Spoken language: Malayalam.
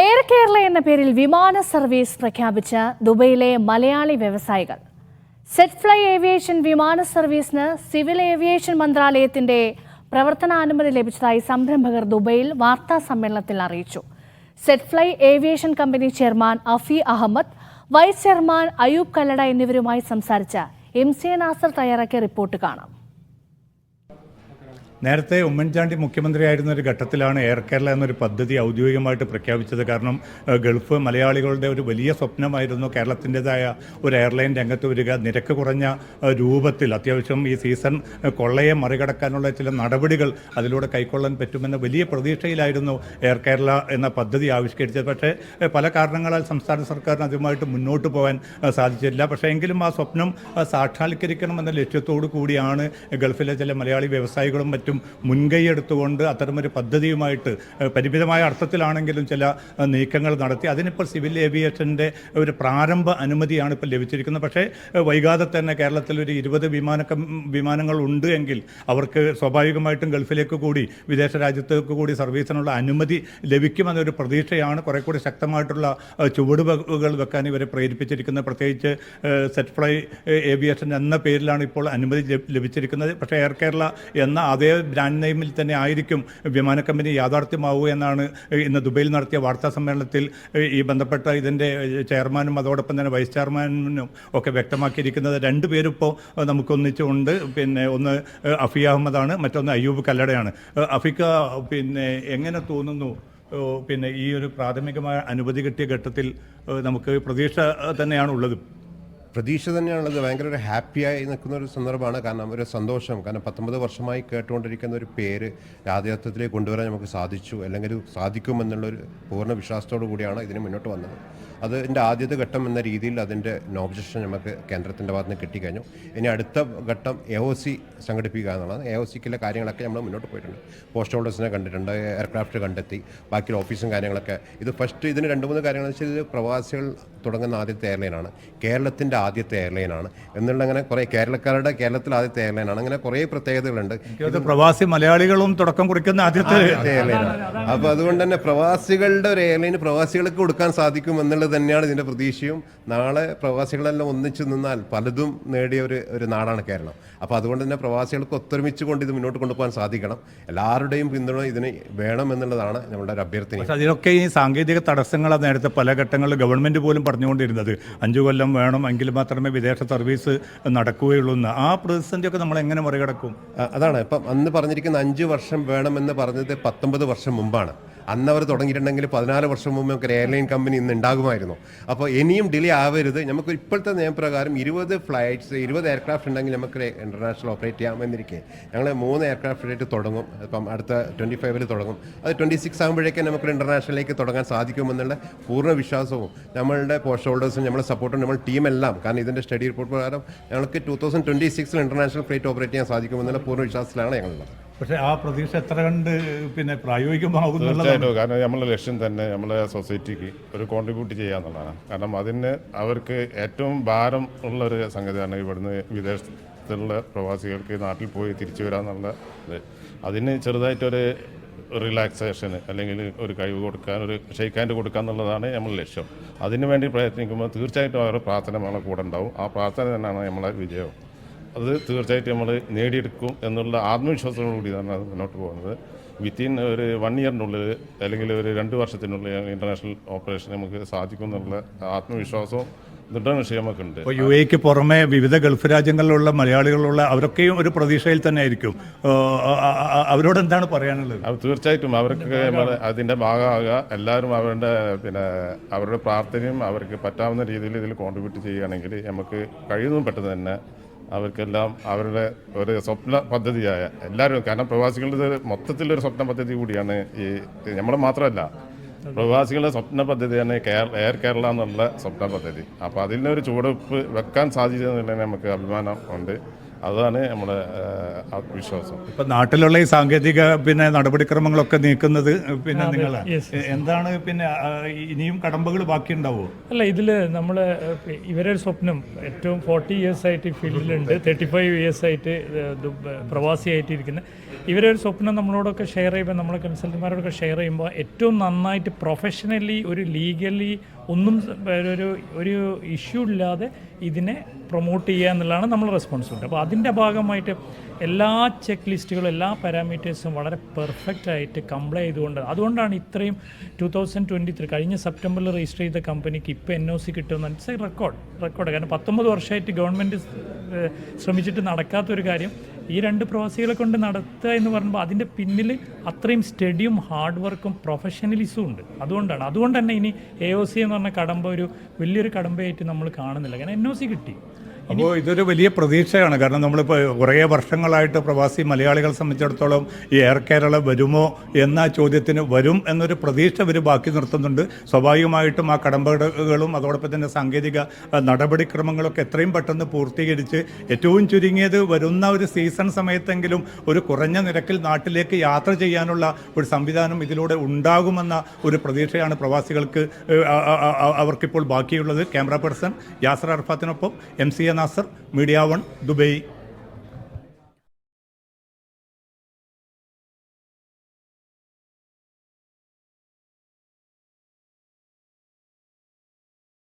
എയർ കേരള എന്ന പേരിൽ വിമാന സർവീസ് പ്രഖ്യാപിച്ച ദുബൈയിലെ മലയാളി വ്യവസായികൾ. സെറ്റ് ഫ്ലൈ ഏവിയേഷൻ വിമാന സർവീസിന് സിവിൽ ഏവിയേഷൻ മന്ത്രാലയത്തിന്റെ പ്രവർത്തനാനുമതി ലഭിച്ചതായി സംരംഭകർ ദുബൈയിൽ വാർത്താ സമ്മേളനത്തിൽ അറിയിച്ചു. Set Fly aviation company chairman Afi Ahmed vice chairman Ayoob Kallada എന്നിവരുമായി സംസാരിച്ച എം സി നാസർ തയ്യാറാക്കിയ റിപ്പോർട്ട് കാണാം. നേരത്തെ ഉമ്മൻചാണ്ടി മുഖ്യമന്ത്രിയായിരുന്ന ഒരു ഘട്ടത്തിലാണ് എയർ കേരള എന്നൊരു പദ്ധതി ഔദ്യോഗികമായിട്ട് പ്രഖ്യാപിച്ചത്. കാരണം ഗൾഫ് മലയാളികളുടെ ഒരു വലിയ സ്വപ്നമായിരുന്നു കേരളത്തിന്റെതായ ഒരു എയർലൈൻ രംഗത്ത് വരിക. നിരക്ക് കുറഞ്ഞ രൂപത്തിൽ അത്യാവശ്യം ഈ സീസൺ കൊള്ളയെ മറികടക്കാനുള്ള ചില നടപടികൾ അതിലൂടെ കൈക്കൊള്ളാൻ പറ്റുമെന്ന വലിയ പ്രതീക്ഷയിലായിരുന്നു എയർ കേരള എന്ന പദ്ധതി ആവിഷ്കരിച്ചത്. പക്ഷേ പല കാരണങ്ങളാൽ സംസ്ഥാന സർക്കാരിന് അതുമായിട്ട് മുന്നോട്ട് പോകാൻ സാധിച്ചില്ല. പക്ഷേ എങ്കിലും ആ സ്വപ്നം സാക്ഷാത്കരിക്കണമെന്ന ലക്ഷ്യത്തോടു കൂടിയാണ് ഗൾഫിലെ ചില മലയാളി വ്യവസായികളും മറ്റും മുൻകൈ എടുത്തുകൊണ്ട് അത്തരമൊരു പദ്ധതിയുമായിട്ട് പരിമിതമായ അർത്ഥത്തിലാണെങ്കിലും ചില നീക്കങ്ങൾ നടത്തി. അതിനിപ്പോൾ സിവിൽ ഏവിയേഷന്റെ ഒരു പ്രാരംഭ അനുമതിയാണ് ഇപ്പോൾ ലഭിച്ചിരിക്കുന്നത്. പക്ഷേ വൈകാതെ തന്നെ കേരളത്തിൽ ഒരു ഇരുപത് വിമാന വിമാനങ്ങൾ ഉണ്ട് എങ്കിൽ അവർക്ക് സ്വാഭാവികമായിട്ടും ഗൾഫിലേക്ക് കൂടി വിദേശ രാജ്യത്തേക്ക് കൂടി സർവീസിനുള്ള അനുമതി ലഭിക്കുമെന്നൊരു പ്രതീക്ഷയാണ് കുറെ കൂടി ശക്തമായിട്ടുള്ള ചുവടുവകൾ വെക്കാൻ ഇവരെ പ്രേരിപ്പിച്ചിരിക്കുന്നത്. പ്രത്യേകിച്ച് സെറ്റ് ഫ്ലൈ ഏവിയേഷൻ എന്ന പേരിലാണ് ഇപ്പോൾ അനുമതി ലഭിച്ചിരിക്കുന്നത്. പക്ഷേ എയർ കേരള എന്ന അതേ ബ്രാൻഡ് നെയിമിൽ തന്നെ ആയിരിക്കും വിമാന കമ്പനി യാഥാർത്ഥ്യമാവുക എന്നാണ് ഇന്ന് ദുബൈയിൽ നടത്തിയ വാർത്താ സമ്മേളനത്തിൽ ഈ ബന്ധപ്പെട്ട ഇതിന്റെ ചെയർമാനും അതോടൊപ്പം തന്നെ വൈസ് ചെയർമാനും ഒക്കെ വ്യക്തമാക്കിയിരിക്കുന്നത് രണ്ടുപേരും ഇപ്പോൾ നമുക്കൊന്നിച്ചുണ്ട്. പിന്നെ ഒന്ന് അഫി അഹമ്മദാണ് മറ്റൊന്ന് അയ്യൂബ് കല്ലടയാണ്. അഫിക്ക പിന്നെ എങ്ങനെ തോന്നുന്നു? പിന്നെ ഈ ഒരു പ്രാഥമികമായ അനുമതി കിട്ടിയ ഘട്ടത്തിൽ നമുക്ക് പ്രതീക്ഷ തന്നെയാണ് ഉള്ളത്. പ്രതീക്ഷ തന്നെയാണുള്ളത്. ഭയങ്കര ഒരു ഹാപ്പിയായി നിൽക്കുന്ന ഒരു സന്ദർഭമാണ്. കാരണം ഒരു സന്തോഷം. കാരണം പത്തൊമ്പത് വർഷമായി കേട്ടുകൊണ്ടിരിക്കുന്ന ഒരു പേര് യാഥാർത്ഥ്യത്തിലേക്ക് കൊണ്ടുവരാൻ നമുക്ക് സാധിച്ചു. അല്ലെങ്കിൽ സാധിക്കുമെന്നുള്ളൊരു പൂർണ വിശ്വാസത്തോടു കൂടിയാണ് ഇതിന് മുന്നോട്ട് വന്നത്. അതിന്റെ ആദ്യത്തെ ഘട്ടം എന്ന രീതിയിൽ അതിന്റെ നോബ്ജക്ഷൻ നമുക്ക് കേന്ദ്രത്തിന്റെ ഭാഗത്ത് നിന്ന് കിട്ടിക്കഴിഞ്ഞു. ഇനി അടുത്ത ഘട്ടം എ ഒ സി സംഘടിപ്പിക്കുക എന്നുള്ളതാണ്. എ ഒ സിക്കുള്ള കാര്യങ്ങളൊക്കെ നമ്മൾ മുന്നോട്ട് പോയിട്ടുണ്ട്. പോസ്റ്റ് ഹോൾഡേഴ്സിനെ കണ്ടിട്ടുണ്ട് എയർക്രാഫ്റ്റ് കണ്ടെത്തി ബാക്കിയുള്ള ഓഫീസും കാര്യങ്ങളൊക്കെ. ഇത് ഫസ്റ്റ് ഇതിന് രണ്ട് മൂന്ന് കാര്യങ്ങൾ വെച്ചാൽ ഇത് പ്രവാസികൾ തുടങ്ങുന്ന ആദ്യത്തെ എയർലൈനാണ് കേരളത്തിന്റെ ആദ്യത്തെ എയർലൈനാണ് എന്നുള്ള അങ്ങനെ കുറേ കേരളക്കാരുടെ കേരളത്തിൽ ആദ്യത്തെ എയർലൈനാണ് അങ്ങനെ കുറേ പ്രത്യേകതകളുണ്ട്. ഇത് പ്രവാസി മലയാളികളും തുടക്കം കുറിക്കുന്ന ആദ്യത്തെ ആദ്യത്തെ എയർലൈനാണ് അപ്പോൾ അതുകൊണ്ട് തന്നെ പ്രവാസികളുടെ ഒരു എയർലൈൻ പ്രവാസികൾക്ക് കൊടുക്കാൻ സാധിക്കും എന്നുള്ളത് തന്നെയാണ് ഇതിന്റെ പ്രതീക്ഷയും. നാളെ പ്രവാസികളെല്ലാം ഒന്നിച്ചു നിന്നാൽ പലതും നേടിയ ഒരു ഒരു നാടാണ് കേരളം. അപ്പോൾ അതുകൊണ്ട് തന്നെ പ്രവാസികൾക്ക് ഒത്തൊരുമിച്ച് കൊണ്ട് ഇത് മുന്നോട്ട് കൊണ്ടുപോകാൻ സാധിക്കണം. എല്ലാവരുടെയും പിന്തുണ ഇതിന് വേണം എന്നുള്ളതാണ് നമ്മുടെ ഒരു അഭ്യർത്ഥന. പക്ഷെ അതിനൊക്കെ ഈ സാങ്കേതിക തടസ്സങ്ങൾ നേരത്തെ പല ഘട്ടങ്ങളിൽ ഗവൺമെന്റ് പോലും പറഞ്ഞുകൊണ്ടിരുന്നത്. അഞ്ചു കൊല്ലം വേണം എങ്കിൽ മാത്രമേ വിദേശ സർവീസ് നടക്കുകയുള്ളൂ എന്ന്. ആ പ്രതിസന്ധിയൊക്കെ നമ്മൾ എങ്ങനെ മറികടക്കും? അതാണ്. ഇപ്പം അന്ന് പറഞ്ഞിരിക്കുന്ന അഞ്ച് വർഷം വേണമെന്ന് പറഞ്ഞത് പത്തൊമ്പത് വർഷം മുമ്പാണ്. അന്ന് അവർ തുടങ്ങിയിട്ടുണ്ടെങ്കിൽ പതിനാല് വർഷം മുമ്പ് നമുക്ക് എയർലൈൻ കമ്പനി ഇന്ന് ഉണ്ടാകുമായിരുന്നു. അപ്പോൾ ഇനിയും ഡിലേ ആവരുത്. നമുക്ക് ഇപ്പോഴത്തെ നിയമപ്രകാരം ഇരുപത് ഫ്ലൈറ്റ്സ് ഇരുപത് എയർക്രാഫ്റ്റ് ഉണ്ടെങ്കിൽ നമുക്ക് ഇന്റർനാഷണൽ ഓപ്പറേറ്റ് ചെയ്യാമെന്നിരിക്കെ. ഞങ്ങൾ മൂന്ന് എയർക്രാഫ്റ്റ് ആയിട്ട് തുടങ്ങും. ഇപ്പം അടുത്ത ട്വന്റി ഫൈവിൽ തുടങ്ങും. അത് ട്വന്റി സിക്സ് ആകുമ്പോഴേക്കും നമുക്ക് ഇന്റർനാഷണലിലേക്ക് തുടങ്ങാൻ സാധിക്കുമെന്നുള്ള പൂർണ വിശ്വാസവും നമ്മളുടെ പോസ്റ്റ് ഹോൾഡേഴ്സും നമ്മളെ സപ്പോർട്ടും നമ്മൾ ടീമെല്ലാം. കാരണം ഇതിന്റെ സ്റ്റഡി റിപ്പോർട്ട് പ്രകാരം ഞങ്ങൾക്ക് ടൂ തൗസൻഡ് ട്വന്റി സിക്സിൽ ഇന്റർനാഷണൽ ഫ്ലൈറ്റ് ഓപ്പറേറ്റ് ചെയ്യാൻ സാധിക്കുമെന്നുള്ള പൂർണ വിശ്വാസത്തിലാണ് ഞങ്ങളുള്ളത്. പക്ഷെ ആ പ്രതീക്ഷ എത്ര കണ്ട് പിന്നെ പ്രായോഗികമാകും തീർച്ചയായിട്ടും. കാരണം നമ്മളെ ലക്ഷ്യം തന്നെ നമ്മളെ സൊസൈറ്റിക്ക് ഒരു കോൺട്രിബ്യൂട്ട് ചെയ്യുക എന്നുള്ളതാണ് കാരണം അതിന് അവർക്ക് ഏറ്റവും ഭാരം ഉള്ള ഒരു സംഗതിയാണ് ഇവിടുന്ന് വിദേശത്തുള്ള പ്രവാസികൾക്ക് നാട്ടിൽ പോയി തിരിച്ചു വരാന്നുള്ള ഇത്. അതിന് ചെറുതായിട്ടൊരു റിലാക്സേഷന് അല്ലെങ്കിൽ ഒരു കഴിവ് കൊടുക്കാൻ ഒരു ഷെയ്ക്ക് ഹാൻഡ് കൊടുക്കുക എന്നുള്ളതാണ് നമ്മുടെ ലക്ഷ്യം. അതിനു വേണ്ടി പ്രയത്നിക്കുമ്പോൾ തീർച്ചയായിട്ടും അവരുടെ പ്രാർത്ഥന നമ്മളെ കൂടെ ഉണ്ടാവും. ആ പ്രാർത്ഥന തന്നെയാണ് നമ്മളെ വിജയം അത് തീർച്ചയായിട്ടും നമ്മൾ നേടിയെടുക്കും എന്നുള്ള ആത്മവിശ്വാസത്തോടു കൂടി തന്നെ അത് മുന്നോട്ട് പോകുന്നത്. വിത്തിൻ ഒരു വൺ ഇയറിനുള്ളിൽ അല്ലെങ്കിൽ ഒരു രണ്ട് വർഷത്തിനുള്ളിൽ ഇന്റർനാഷണൽ ഓപ്പറേഷൻ നമുക്ക് സാധിക്കും എന്നുള്ള ആത്മവിശ്വാസവും ദൃഢനിശ്ചയമൊക്കെയുണ്ട് ഇപ്പോൾ യു എക്ക് പുറമെ വിവിധ ഗൾഫ് രാജ്യങ്ങളിലുള്ള മലയാളികളുള്ള അവരൊക്കെയും ഒരു പ്രതീക്ഷയിൽ തന്നെ ആയിരിക്കും. അവരോട് എന്താണ് പറയാനുള്ളത്? അത് തീർച്ചയായിട്ടും അവർക്ക് നമ്മൾ അതിന്റെ ഭാഗമാകുക. എല്ലാവരും അവരുടെ പിന്നെ അവരുടെ പ്രാർത്ഥനയും അവർക്ക് പറ്റാവുന്ന രീതിയിൽ ഇതിൽ കോൺട്രിബ്യൂട്ട് ചെയ്യുകയാണെങ്കിൽ നമുക്ക് കഴിയുന്നതും പെട്ടെന്ന് തന്നെ അവർക്കെല്ലാം അവരുടെ ഒരു സ്വപ്ന പദ്ധതിയായ എല്ലാവരും കാരണം പ്രവാസികളുടെ മൊത്തത്തിലൊരു സ്വപ്ന പദ്ധതി കൂടിയാണ് ഈ നമ്മൾ മാത്രമല്ല പ്രവാസികളുടെ സ്വപ്ന പദ്ധതിയാണ് കേരള എയർ കേരള എന്നുള്ള സ്വപ്ന പദ്ധതി. അപ്പോൾ അതിനൊരു ചുവടുവെപ്പ് വെക്കാൻ സാധിച്ചതെന്നുള്ളതിന് നമുക്ക് അഭിമാനം ഉണ്ട്. അതാണ് നമ്മുടെ ആത്മവിശ്വാസം. ഇപ്പൊ നാട്ടിലുള്ള ഈ സാങ്കേതിക പിന്നെ നടപടിക്രമങ്ങളൊക്കെ നീക്കുന്നത് പിന്നെ നിങ്ങൾ എന്താണ് പിന്നെ ഇനിയും കടമ്പകൾ ബാക്കിയുണ്ടാവോ? അല്ല ഇതിൽ നമ്മൾ ഇവരെ ഒരു സ്വപ്നം. ഏറ്റവും ഫോർട്ടി ഇയേഴ്സ് ആയിട്ട് ഫീൽഡിലുണ്ട്. തേർട്ടി ഫൈവ് ഇയേഴ്സ് ആയിട്ട് പ്രവാസി ആയിട്ടിരിക്കുന്നത് പ്രവാസിയായിട്ട് ഇരിക്കുന്ന ഇവരെ ഒരു സ്വപ്നം നമ്മളോടൊക്കെ ഷെയർ ചെയ്യുമ്പോൾ നമ്മളെ കൺസൾട്ടന്മാരോടൊക്കെ ഷെയർ ചെയ്യുമ്പോൾ ഏറ്റവും നന്നായിട്ട് പ്രൊഫഷണലി ഒരു ലീഗലി ഒന്നും ഒരു ഒരു ഇഷ്യൂ ഇല്ലാതെ ഇതിനെ പ്രൊമോട്ട് ചെയ്യുക എന്നുള്ളതാണ് നമ്മൾ റെസ്പോൺസിബിലിറ്റി അപ്പോൾ അതിന്റെ ഭാഗമായിട്ട് എല്ലാ ചെക്ക് ലിസ്റ്റുകളും എല്ലാ പാരാമീറ്റേഴ്സും വളരെ പെർഫെക്റ്റ് ആയിട്ട് കംപ്ലൈ ചെയ്തുകൊണ്ട് അതുകൊണ്ടാണ് ഇത്രയും ടു തൗസൻഡ് ട്വന്റി ത്രീ കഴിഞ്ഞ സെപ്റ്റംബറിൽ രജിസ്റ്റർ ചെയ്ത കമ്പനിക്ക് ഇപ്പോൾ എൻ ഒ സി കിട്ടുമെന്ന് വെച്ചാൽ റെക്കോർഡ് റെക്കോർഡ് കാരണം പത്തൊമ്പത് വർഷമായിട്ട് ഗവൺമെന്റ് ശ്രമിച്ചിട്ട് നടക്കാത്തൊരു കാര്യം ഈ രണ്ട് പ്രവാസികളെ കൊണ്ട് നടത്തുക എന്ന് പറയുമ്പോൾ അതിന്റെ പിന്നിൽ അത്രയും സ്റ്റഡിയും ഹാർഡ് വർക്കും പ്രൊഫഷണലിസും ഉണ്ട്. അതുകൊണ്ടാണ്. അതുകൊണ്ട് തന്നെ ഇനി എ ഒ സി എന്ന് പറഞ്ഞ കടമ്പ ഒരു വലിയൊരു കടമ്പയായിട്ട് നമ്മൾ കാണുന്നില്ല. കാരണം എൻ ഒ സി കിട്ടി. അപ്പോൾ ഇതൊരു വലിയ പ്രതീക്ഷയാണ്. കാരണം നമ്മളിപ്പോൾ കുറേ വർഷങ്ങളായിട്ട് പ്രവാസി മലയാളികളെ സംബന്ധിച്ചിടത്തോളം ഈ എയർ കേരള വരുമോ എന്ന ചോദ്യത്തിന് വരും എന്നൊരു പ്രതീക്ഷ ഇവർ ബാക്കി നിർത്തുന്നുണ്ട്. സ്വാഭാവികമായിട്ടും ആ കടമ്പകളും അതോടൊപ്പം തന്നെ സാങ്കേതിക നടപടിക്രമങ്ങളൊക്കെ എത്രയും പെട്ടെന്ന് പൂർത്തീകരിച്ച് ഏറ്റവും ചുരുങ്ങിയത് വരുന്ന ഒരു സീസൺ സമയത്തെങ്കിലും ഒരു കുറഞ്ഞ നിരക്കിൽ നാട്ടിലേക്ക് യാത്ര ചെയ്യാനുള്ള ഒരു സംവിധാനം ഇതിലൂടെ ഉണ്ടാകുമെന്ന ഒരു പ്രതീക്ഷയാണ് പ്രവാസികൾക്ക് അവർക്കിപ്പോൾ ബാക്കിയുള്ളത്. Camera person Yasar അർഫാത്തിനൊപ്പം M C A Nasar Media One Dubai.